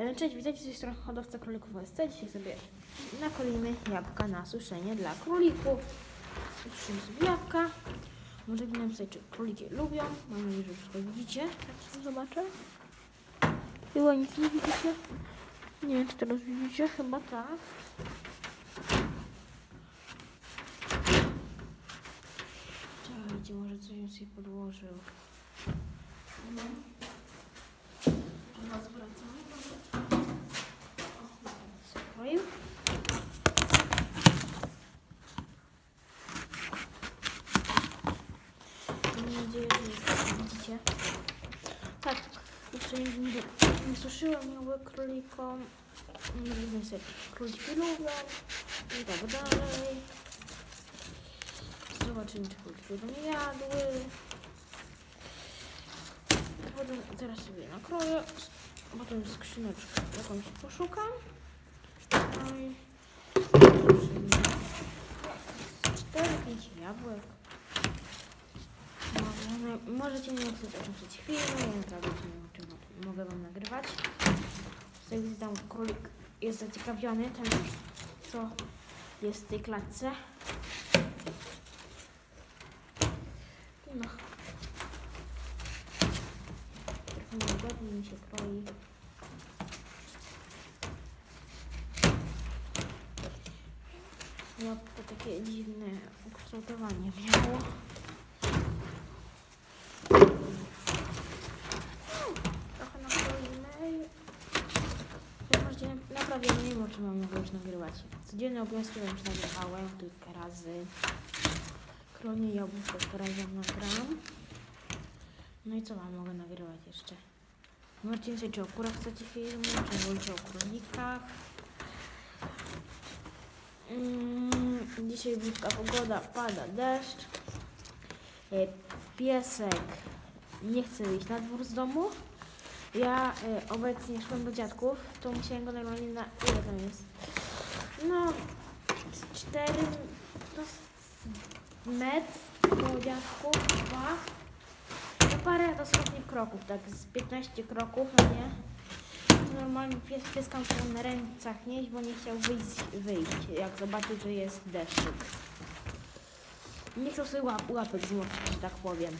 E, Cześć, witajcie z tej strony hodowca królików OSC. Dzisiaj sobie nakolimy jabłka na suszenie dla królików. Suszymy sobie jabłka. Możecie napisać, czy króliki lubią. Mam nadzieję, że wszystko widzicie. Tak, zobaczę. Chyba nic nie widzicie. Nie wiem, czy teraz widzicie. Chyba tak. Czekajcie, może coś bym sobie podłożył. No. Teraz wracamy. Spokoju. Mam widzicie. Tak, jeszcze nie, nie, suszyłam miały królikom. Wiem, sobie króliki lubią i tak dalej. Zobaczymy, czy króliki będą jadły. Potem teraz sobie nakroję. Potem skrzyneczkę jakąś poszukam. No i zobaczymy. Z 4-5 jabłek. Może, możecie nie chceć o czym przed chwilą, ja nie wiem o czym mogę wam nagrywać. Widzę tam królik jest zaciekawiony tym, co jest w tej klatce. No. Trochę niewygodnie mi się kroi. No to takie dziwne ukształtowanie miało. Trochę nakroimy. Jak możecie naprawdę nie wiem o czym mam mogę już nagrywać. Codzienne obowiązki już nagrywałem kilka razy. Kronie jabłka kilka razy wam nagram. No i co wam mogę nagrywać jeszcze? Możecie myśleć, czy o kurach chcecie filmu, czy wolicie o królikach. Mm, dzisiaj brzydka pogoda, pada deszcz. E, Piesek nie chce wyjść na dwór z domu. Ja e, obecnie szłam do dziadków, to musiałem go normalnie na... ile tam jest? No, z 4... to z metr do dziadków, dwa. No parę dosłownie kroków, tak z 15 kroków, no nie? Normalnie pies, pieska musiał na rękach nieść, bo nie chciał wyjść, wyjść jak zobaczył, że jest deszczyk. Nie chciał sobie łap, łapek zmoczyć, że tak powiem.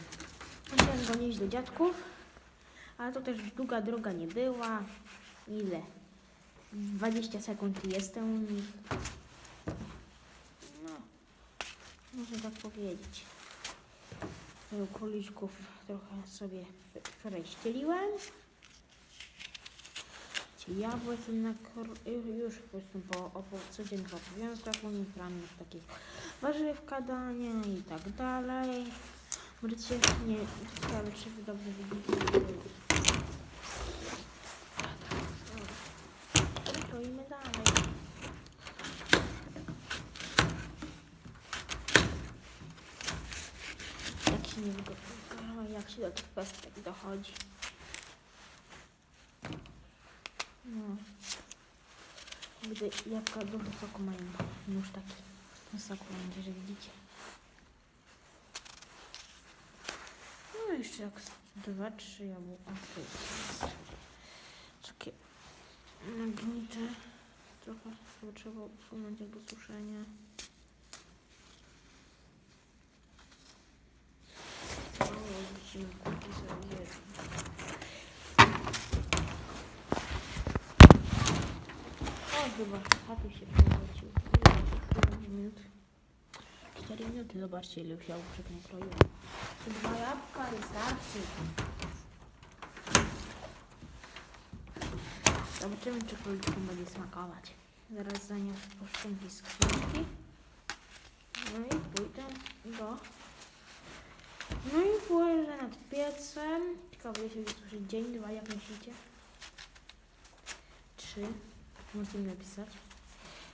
Musiałem go nieść do dziadków, ale to też długa droga nie była. Ile? 20 sekund jestem. No, można tak powiedzieć. Króliczków trochę sobie wczoraj ścieliłem. Ci jabłek jednak już po prostu po, po codziennych obowiązkach już takich warzywka dania i tak dalej. Możecie, nie, ciekawe czy dobrze widzicie. Kroimy dalej. Nie wygotuje, jak się do tych pestek dochodzi. No. Gdy jabłka dużo soku mają, nóż taki soku będzie, że widzicie. No jeszcze jak dwa, trzy jabłka. Takie nagnite. Trochę trzeba usunąć jak do suszenia. O, widzimy, kurki sobie jedzą. O, chyba happy się przewrócił. Ile? 4 minut. 4 minuty, zobaczcie ile wziął przed kroju. Dwa jabłka wystarczy. Zobaczymy, czy króliczkom będzie smakować. Zaraz zaniosę poszczęki z skrzynki. No i pójdę do... No i położę nad piecem. Ciekawe, jeśli usłyszy dzień, dwa, jak myślicie? Trzy. Możecie mi napisać.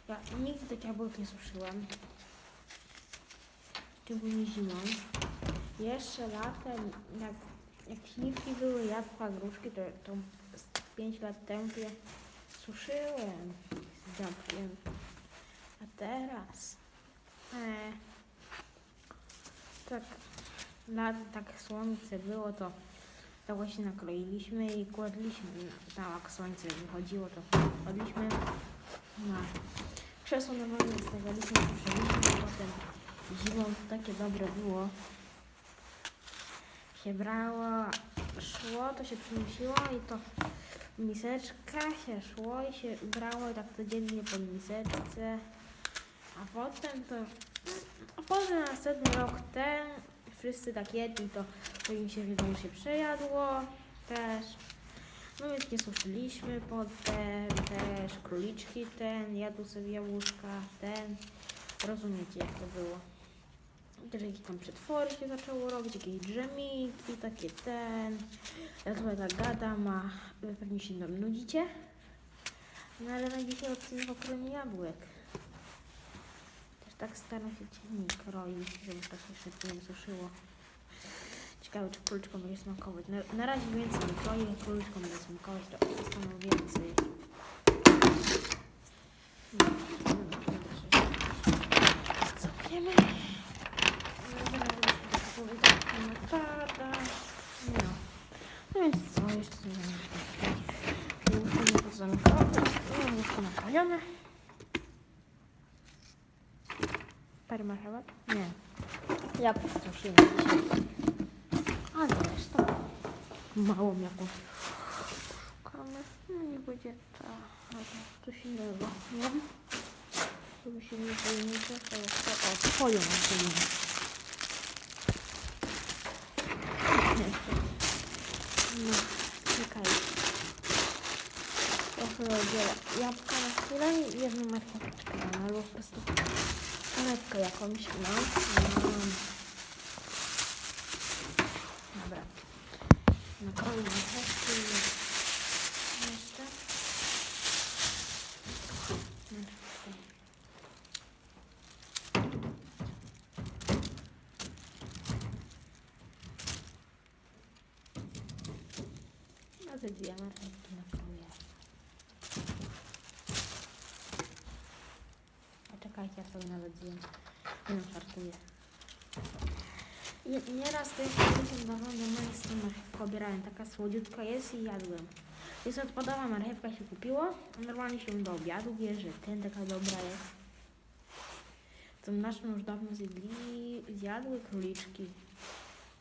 Ja nigdy tak jabłek nie suszyłam. Szczególnie zimą. Jeszcze latem, jak, jak śliwki były, jabłka, gruszki, to, to 5 lat temu je suszyłem z dziadkiem. A teraz, e, tak, lat, tak słońce było, to To właśnie nakroiliśmy i kładliśmy. Tam jak słońce wychodziło, to kładliśmy na krzesło wolne stawialiśmy, suszyliśmy, potem zimą to takie dobre było. Się brało, szło, to się przynosiło i to miseczka się szło i się brało tak codziennie po miseczce. A potem to, a potem następny rok ten, wszyscy tak jedli, to, to im się wiedzą, się przejadło też. No więc nie suszyliśmy potem też króliczki ten, jadł sobie jabłuszka ten. Rozumiecie jak to było. Też jakieś tam przetwory się zaczęło robić, jakieś dżemiki, takie ten. Ja tutaj tak gadam, a pewnie się nudzicie. No ale na dzisiaj odcinek o jabłek. Tak staram się ciemnik kroić, żeby to się szybko nie suszyło. Ciekawe, czy króliczką będzie smakować. Na, na razie więcej nie kroję, króliczką będzie smakować, to dostaną więcej. Zamkniemy. No. No. Więc co, jeszcze wiem. Łóżko nie pozamykane. Łóżko nakrojone. Marchewek? Nie. Ja postraszyłem dzisiaj. Ale reszta małą jakąś szukamy. No nie będzie ta, ale coś innego, nie? Żeby się nie zajmuje, to jest to, o, twoją nazwijmy. No, czekaj. Trochę rozdzielę jabłka na chwilę i jedną marcheweczkę albo po prostu marchewkę jakąś, no. no. Dobra. Nakroję marchewki i jeszcze. No te dwie marchewki nakroję. Czekajcie, ja sobie nawet. Nie no, żartuję. Nie- Nieraz to jest na do miejsca marchewkę obierałem. Taka słodziutka jest i jadłem. Jest odpadowa marchewka się kupiło, a normalnie się do obiadu bierze. Ten taka dobra jest. Tą naszą już dawno zjedli, zjadły króliczki.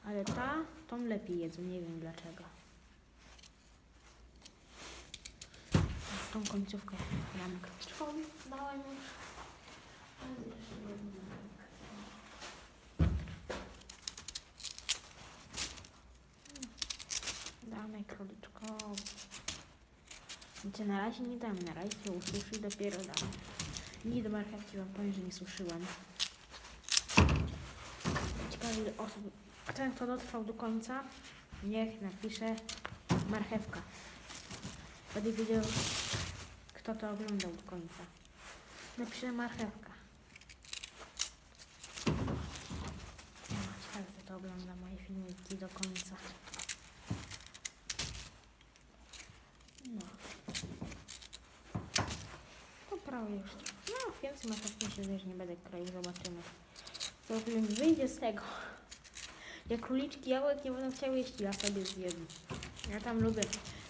Ale ta, tą lepiej jedzą, nie wiem dlaczego. Tą końcówkę dam króliczkowi, dałem już. Damy króliczkowi. Znaczy na razie nie dam, na razie się ususzy dopiero dam. Nie do marchewki wam powiem, że nie suszyłem. Ciekawe ile osób, ten kto dotrwał do końca, niech napisze marchewka. Będę wiedział, kto to oglądał do końca. Napiszę marchewka. No, to ogląda moje filmiki do końca. No. To prawie już. No, więcej marchewki się też nie będę kroił, zobaczymy. Co wyjdzie z tego. Jak króliczki jabłek nie będą chciały jeść, ja sobie zjem. Ja tam lubię.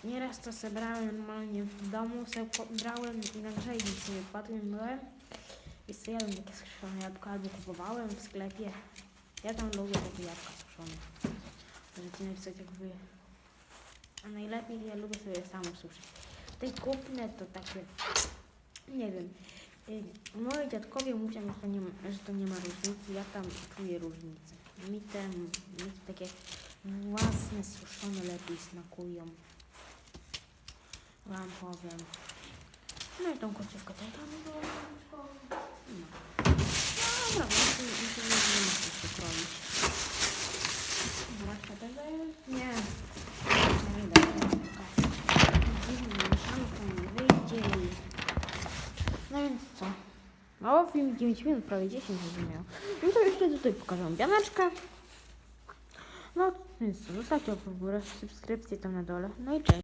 Nieraz to zebrałem normalnie w domu, po- brałem i na grzejnik sobie kładłem, myłem. I sobie jadłem takie suszone jabłka, albo kupowałem w sklepie. Ja tam lubię takie jabłka suszone. Możecie napisać jak wy. A najlepiej ja lubię sobie samą suszyć. Te kupne to takie, nie wiem. y, Moi dziadkowie mówią, że to, nie, ma- że to nie ma różnicy. Ja tam czuję różnicę. Mi te, mi te takie własne suszone lepiej smakują. Wam powiem. No i tą końcówkę też tam było. No. Dobra, myślę, że nie ma co kroić. Zwłaszcza tego nie. Nie da się Dziwnie, mieszanką nie wyjdzie i... No więc co? Mało film 9 minut, prawie 10 będzie miał. No to jeszcze tutaj pokażę bianeczkę. No więc co, zostawcie łapkę w górę, subskrypcję tam na dole. No i cześć.